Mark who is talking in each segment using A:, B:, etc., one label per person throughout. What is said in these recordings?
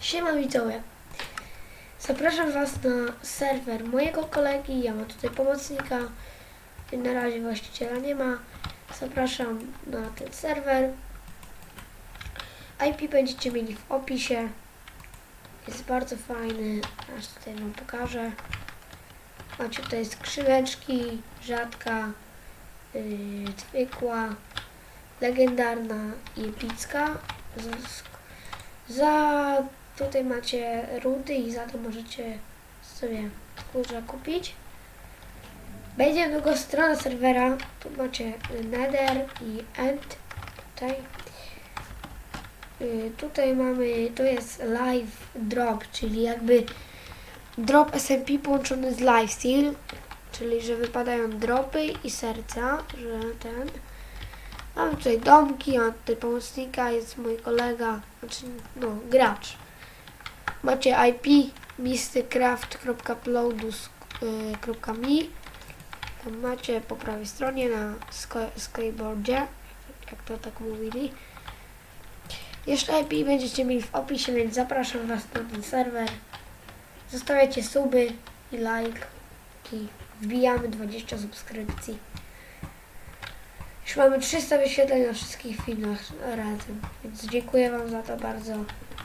A: Siema widzowie. Zapraszam Was na serwer mojego kolegi. Ja mam tutaj pomocnika. Na razie właściciela nie ma. Zapraszam na ten serwer. IP będziecie mieli w opisie. Jest bardzo fajny. Aż tutaj Wam pokażę. Macie tutaj skrzyneczki, rzadka, yy, zwykła, legendarna i epicka. Za tutaj macie rudy i za to możecie sobie kurze kupić. Będzie długo strona serwera. Tu macie Nether i End. Tutaj. Y, Tutaj mamy, to jest live drop, czyli jakby drop SMP połączony z lifesteal, czyli że wypadają dropy i serca, że ten. Mamy tutaj domki, mam tutaj pomocnika, jest mój kolega, znaczy no gracz. Macie IP mistycraft.uploadus.me Tam macie po prawej stronie na skateboardzie, jak to tak mówili. Jeszcze IP będziecie mieli w opisie, więc zapraszam Was na ten serwer. Zostawiacie suby i like i wbijamy 20 subskrypcji. Już mamy 300 wyświetleń na wszystkich filmach razem, więc dziękuję Wam za to bardzo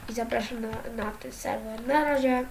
A: i zapraszam na, na ten serwer. Na razie.